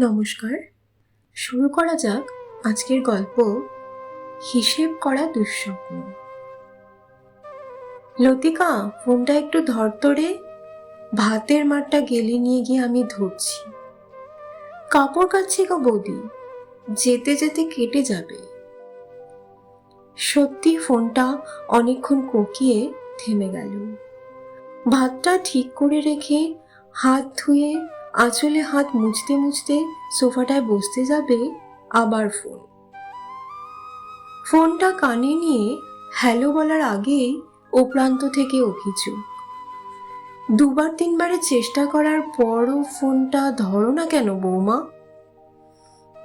নমস্কার। শুরু করা যাক আজকের গল্প হিসেব করা দুঃস্বপ্ন। লতিকা, ফোনটা একটু ধর তো ভাতের মাঠটা গেলে নিয়ে গিয়ে আমি ধরছি। কাপড় কাচ্ছি গো বৌদি, যেতে যেতে কেটে যাবে। সত্যি ফোনটা অনেকক্ষণ কোকিয়ে থেমে গেল। ভাতটা ঠিক করে রেখে হাত ধুয়ে আঁচলে হাত মুছতে মুছতে সোফাটায় বসতে যাবে আবার ফোন। ফোনটা কানে নিয়ে হ্যালো বলার আগেই ও প্রান্ত থেকে অভিযোগ দুবার তিনবারের চেষ্টা করার পরও ফোনটা ধরো না কেন বৌমা?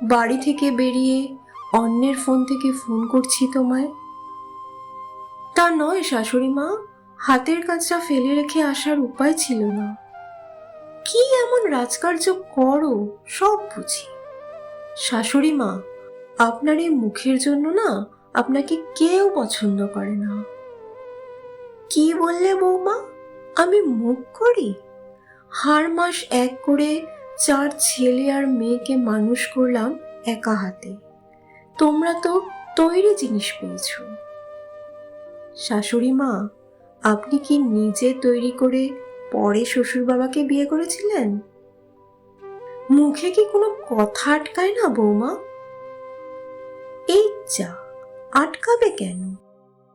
বাড়ি থেকে বেরিয়ে অন্যের ফোন থেকে ফোন করছি তোমায়। তা নয় শাশুড়ি মা, হাতের কাজটা ফেলে রেখে আসার উপায় ছিল না। কি এমন রাজকার্য করো, সব বুঝি। শাশুড়ি মা, আপনার এই মুখের জন্য না আপনাকে কেউ পছন্দ করে না। কি বললে বৌমা? আমি মুখ করি? হার মাস এক করে চার ছেলে আর মেয়েকে মানুষ করলাম একা হাতে। তোমরা তো তৈরি জিনিস পেয়েছ। শাশুড়ি মা, আপনি কি নিজে তৈরি করে পরে শ্বশুর বাবাকে বিয়ে করেছিলেন? মুখে কি কোনো কথা আটকায় না বৌমা? এই যা, আটকাবে কেন?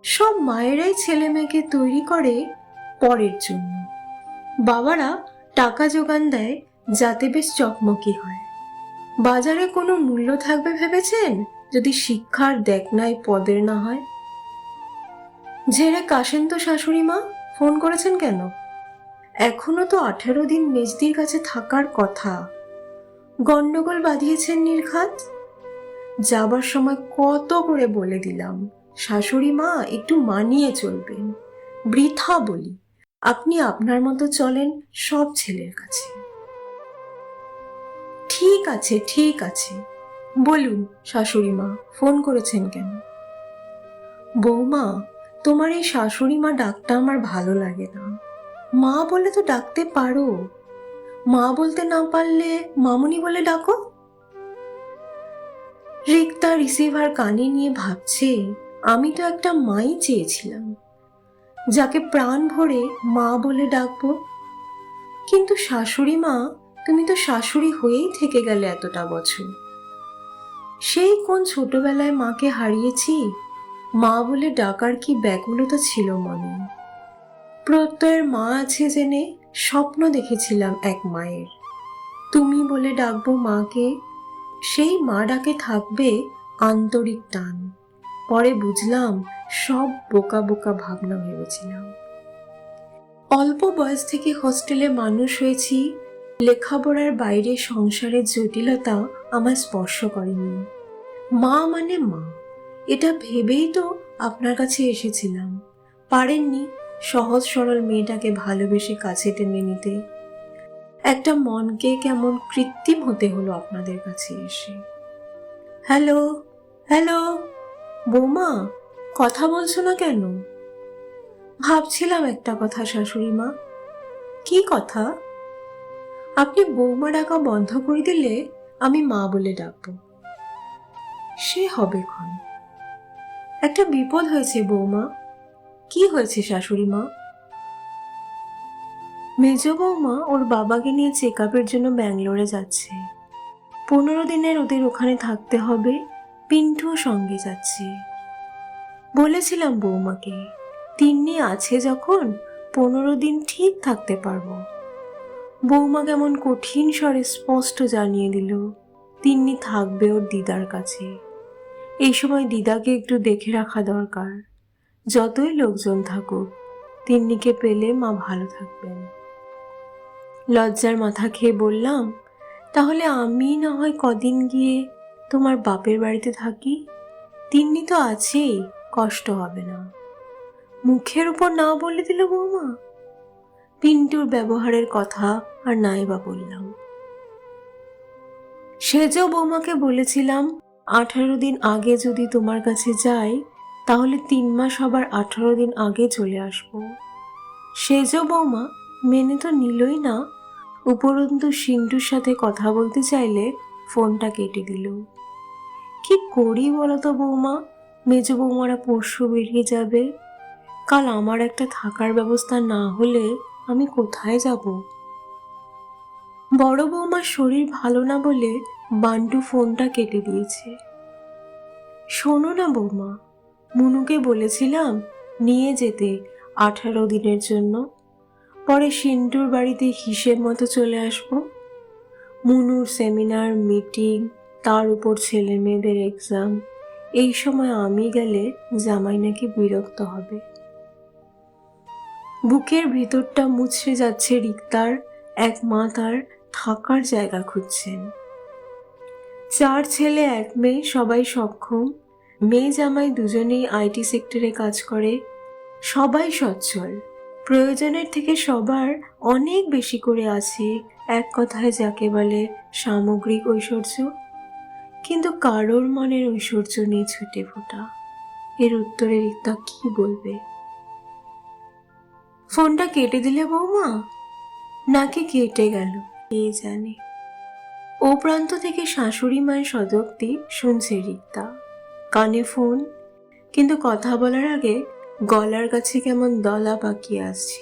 সব মায়েরাই ছেলে মেয়েকে তৈরি করে পরের জন্য। বাবারা টাকা যোগান দেয়, যাতে বেশ চকমকি হয়। বাজারে কোনো মূল্য থাকবে ভেবেছেন? যদি শিক্ষার দেখ নাই পদের না হয়? ঝেড়ে কাশেন তো শাশুড়ি মা, ফোন করেছেন কেন? এখনও তো আঠেরো দিন মেজদির কাছে থাকার কথা। গন্ডগোল বাঁধিয়েছেন নির্ঘাত? যাবার সময় কত করে বলে দিলাম। শাশুড়ি মা, একটু মানিয়ে চলবেন। বৃথা বলি, আপনি আপনার মতো চলেন সব ছেলের কাছে। ঠিক আছে ঠিক আছে। বলুন, শাশুড়ি মা, ফোন করেছেন কেন? বৌমা, তোমার এই শাশুড়ি মা ডাকটা আমার ভালো লাগে না। মা বলে তো ডাকতে পারো। মা বলতে না পারলে মামুনি বলে ডাকো। রিক্তা রিসিভার কানে নিয়ে ভাবছে, আমি তো একটা মাই চেয়েছিলাম, যাকে প্রাণ ভরে মা বলে ডাকবো। কিন্তু শাশুড়ি মা, তুমি তো শাশুড়ি হয়েই থেকে গেলে এতটা বছর। সেই কোন ছোটবেলায় মাকে হারিয়েছি? মা বলে ডাকার কি ব্যাকুলতা ছিল মনে? প্রত্যয়ের মা আছে জেনে স্বপ্ন দেখেছিলাম এক মায়ের। তুমি বলে ডাকবো মাকে, সেই মা ডাকে থাকবে আন্তরিক টান। পরে বুঝলাম সব বোকা বোকা ভাবনা ভেবেছিলাম। অল্প বয়স থেকে হোস্টেলে মানুষ হয়েছি, লেখাপড়ার বাইরে সংসারের জটিলতা আমার স্পর্শ করেনি। মা মানে মা। এটা ভেবেই তো আপনার কাছে এসেছিলাম। পারেননি সহজ সরল মেয়েটাকে ভালোবেসে কাছে টেনে নিতে। একটা মনকে কেমন কৃত্রিম হতে হলো আপনাদের কাছে এসে। হ্যালো হ্যালো, বৌমা, কথা বলছো না কেন? ভাবছিলাম একটা কথা, শাশুড়ি মা। কি কথা? আপনি বৌমা ডাকা বন্ধ করে দিলে আমি মা বলে ডাকবো। সে হবে ক্ষণ। একটা বিপদ হয়েছে বৌমা। কি হয়েছে শাশুড়ি মা? মেজ বৌমা ওর বাবাকে নিয়ে চেক আপের জন্য ব্যাঙ্গালোরে যাচ্ছে। পনেরো দিনের ওদের ওখানে থাকতে হবে, পিন্টুও সঙ্গে যাচ্ছে। বলেছিলাম বৌমাকে, তিন্নি আছে যখন, পনেরো দিন ঠিক থাকতে পারব। বৌমা কেমন কঠিন স্বরে স্পষ্ট জানিয়ে দিল, তিন্নি থাকবে ওর দিদার কাছে। এই সময় দিদাকে একটু দেখে রাখা দরকার। যতই লোকজন থাকুক, তিন্নিকে পেলে মা ভালো থাকবেন। লজ্জার মাথা খেয়ে বললাম, তাহলে আমি না হয় কদিন গিয়ে তোমার বাপের বাড়িতে থাকি? তিন্নি তো আছেই, কষ্ট হবে না। মুখের উপর না বলে দিল বৌমা। পিন্টুর ব্যবহারের কথা আর নাই বা বললাম। সেজও বৌমাকে বলেছিলাম, আঠারো দিন আগে যদি তোমার কাছে যাই তাহলে তিন মাস হবার আঠারো দিন আগে চলে আসব। সেজ বৌমা, মেনে তো নিলই না। উপরন্তু সিন্টুর সাথে কথা বলতে চাইলে ফোনটা কেটে দিল। কি করি বলতো বৌমা? মেজ বৌমারা পরশু বেরিয়ে যাবে। কাল আমার একটা থাকার ব্যবস্থা না হলে আমি কোথায় যাব? বড় বৌমার শরীর ভালো না বলে বান্টু ফোনটা কেটে দিয়েছে। শোনো না বৌমা মুনুকে বলেছিলাম, নিয়ে যেতে আঠারো দিনের জন্য। পরে সিন্টুর বাড়িতে হিসেব মতো চলে আসব। মুনুর সেমিনার, মিটিং, তার উপর ছেলে মেয়েদের এক্সাম এই সময় আমি গেলে জামাই নাকি বিরক্ত হবে। বুকের ভিতরটা মুছড়ে যাচ্ছে রিক্তার, এক মা তার থাকার জায়গা খুঁজছেন। চার ছেলে, এক মেয়ে সবাই সক্ষম মেয়ে জামাই দুজনেই আইটি সেক্টরে কাজ করে। সবাই সচ্ছল। প্রয়োজনের থেকে সবার অনেক বেশি করে আছে, এক কথায় যাকে বলে সামগ্রিক ঐশ্বর্য। কিন্তু কারোর মনের ঐশ্বর্য নেই ছুটে ফোটা। এর উত্তরে রিক্তা কি বলবে? ফোনটা কেটে দিলে বৌমা? নাকি কেটে গেল? কে জানে? ও প্রান্ত থেকে শাশুড়ি মায়ের সদক্তি শুনছে রিক্তা। কানে ফোন, কিন্তু কথা বলার আগে গলার কাছে কেমন দলা পাকিয়ে আসছে।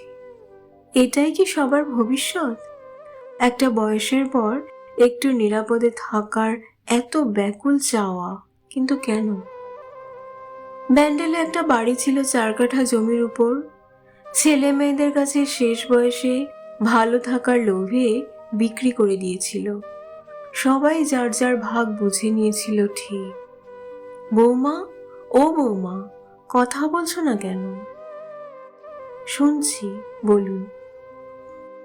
এটাই কি সবার ভবিষ্যৎ? একটা বয়সের পর একটু নিরাপদে থাকার এত ব্যাকুল চাওয়া, কিন্তু কেন? ব্যান্ডেলে একটা বাড়ি ছিল চার কাঠা জমির উপর। ছেলে মেয়েদের কাছে শেষ বয়সে ভালো থাকার লোভে বিক্রি করে দিয়েছিল। সবাই যার যার ভাগ বুঝে নিয়েছিল ঠিক। বৌমা, ও বৌমা, কথা বলছো না কেন? শুনছি, বলুন।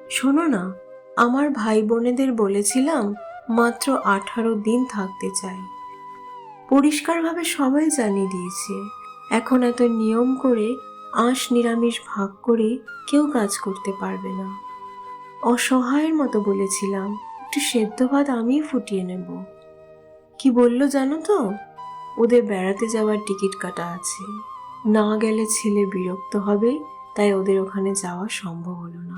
শোনো না, আমার ভাই বোনেদের বলেছিলাম মাত্র আঠারো দিন থাকতে চাই। পরিষ্কারভাবে সবাই জানিয়ে দিয়েছে, এখন এত নিয়ম করে আঁশ নিরামিষ ভাগ করে কেউ কাজ করতে পারবে না। অসহায়ের মতো বলেছিলাম, একটু সেদ্ধ ভাত আমিই ফুটিয়ে নেব। কি বলল জানো তো? ওদের বেড়াতে যাওয়ার টিকিট কাটা আছে। না গেলে ছেলে বিরক্ত হবে, তাই ওদের ওখানে যাওয়া সম্ভব হলো না।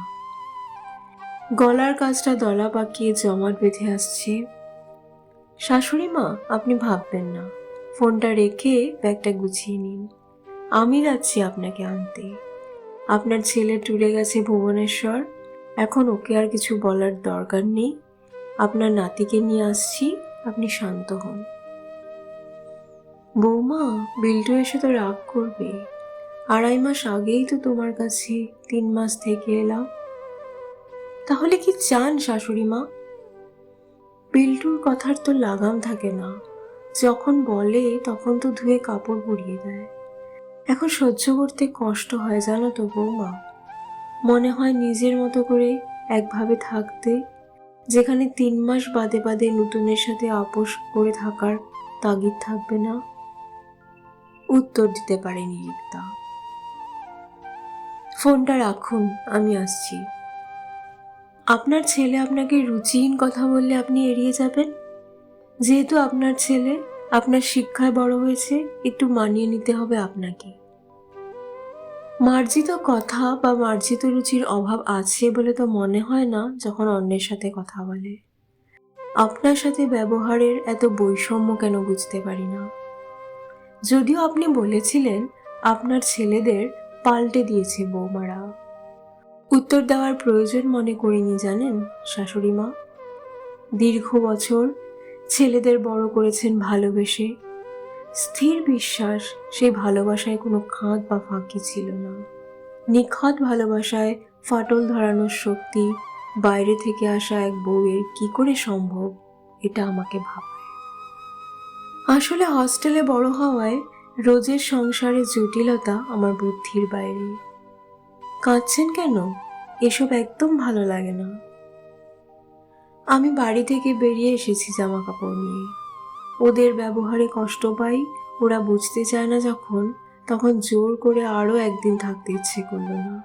গলার কাজটা দলা পাকিয়ে জমাট বেঁধে আসছে। শাশুড়ি মা, আপনি ভাববেন না। ফোনটা রেখে ব্যাগটা গুছিয়ে নিন। আমি যাচ্ছি আপনাকে আনতে। আপনার ছেলে টুরে গেছে ভুবনেশ্বর। এখন ওকে আর কিছু বলার দরকার নেই। আপনার নাতিকে নিয়ে আসছি, আপনি শান্ত হন। বৌমা, বিল্টু এসে তো রাগ করবে। আড়াই মাস আগেই তো তোমার কাছে তিন মাস থেকে এলাম। তাহলে কি চান শাশুড়ি মা? বিল্টুর কথার তো লাগাম থাকে না। যখন বলে তখন তো ধুয়ে কাপড় পরিয়ে দেয়। এখন সহ্য করতে কষ্ট হয়, জানো তো বৌমা। মনে হয় নিজের মতো করে একভাবে থাকতে, যেখানে তিন মাস বাদে বাদে নতুনের সাথে আপোষ করে থাকার তাগিদ থাকবে না। উত্তর দিতে পারেনি রিক্তা ফোনটা রাখুন, আমি আসছি। আপনার ছেলে আপনাকে রুচিহীন কথা বললে আপনি এড়িয়ে যাবেন? যেহেতু আপনার ছেলে আপনার শিক্ষায় বড় হয়েছে, একটু মানিয়ে নিতে হবে আপনাকে। মার্জিত কথা বা মার্জিত রুচির অভাব আছে বলে তো মনে হয় না যখন অন্যের সাথে কথা বলে। আপনার সাথে ব্যবহারের এত বৈষম্য কেন বুঝতে পারি না? যদিও আপনি বলেছিলেন আপনার ছেলেদের পাল্টে দিয়েছে বৌমারা। উত্তর দেওয়ার প্রয়োজন মনে করিনি, জানেন শাশুড়ি মা? দীর্ঘ বছর ছেলেদের বড় করেছেন ভালোবেসে। স্থির বিশ্বাস, সেই ভালোবাসায় কোনো খাঁদ বা ফাঁকি ছিল না। নিখৎ ভালোবাসায় ফাটল ধরানোর শক্তি, বাইরে থেকে আসা এক বউয়ের কি করে সম্ভব, এটা আমাকে ভাবায় আসলে হস্টেলে বড় হওয়ায় রোজের সংসারে জটিলতা আমার বুদ্ধির বাইরে। কাঁদছেন কেন? এসব একদম ভালো লাগে না। আমি বাড়ি থেকে বেরিয়ে এসেছি জামা কাপড় নিয়ে। ওদের ব্যবহারে কষ্ট পাই, ওরা বুঝতে চায় না যখন, তখন জোর করে আরও একদিন থাকতে ইচ্ছে করল না।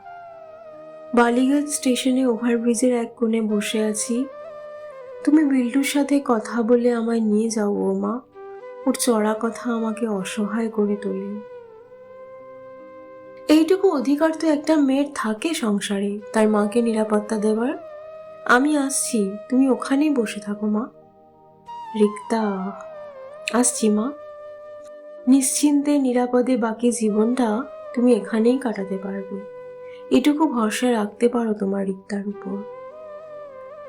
বালিগঞ্জ স্টেশনে ওভারব্রিজের এক কোণে বসে আছি। তুমি বিল্টুর সাথে কথা বলে আমায় নিয়ে যাও ও মা ওর চড়া কথা আমাকে অসহায় করে তোলে। এইটুকু অধিকার তো একটা মেয়ের থাকে সংসারে, তার মাকে নিরাপত্তা দেবার। আমি আসছি, তুমি ওখানেই বসে থাকো, মা। রিক্তা, আসছি, মা। নিশ্চিন্তে নিরাপদে বাকি জীবনটা তুমি এখানেই কাটাতে পারবে। এটুকু ভরসা রাখতে পারো তোমার রিক্তার উপর।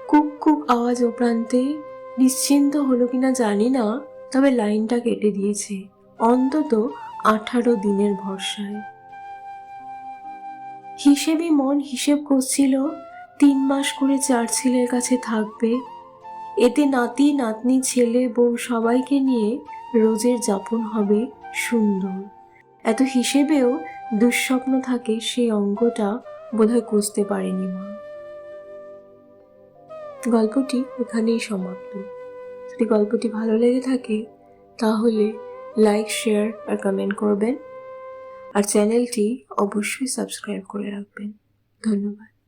কুক কুক আওয়াজ ও প্রান্তে নিশ্চিন্ত হলো কিনা জানি না তবে লাইনটা কেটে দিয়েছে অন্তত আঠারো দিনের ভরসায়। হিসেবে মন হিসেব করছিল, তিন মাস করে চার ছেলের কাছে থাকবে। এতে নাতি, নাতনি, ছেলে, বউ সবাইকে নিয়ে রোজের যাপন হবে সুন্দর। এত হিসেবেও দুঃস্বপ্ন থাকে সেই অঙ্কটা বোধহয় কষতে পারেনি মা। গল্পটি এখানেই সমাপ্ত। যদি গল্পটি ভালো লেগে থাকে, তাহলে লাইক শেয়ার আর কমেন্ট করবেন। আর চ্যানেলটি অবশ্যই সাবস্ক্রাইব করে রাখবেন। ধন্যবাদ।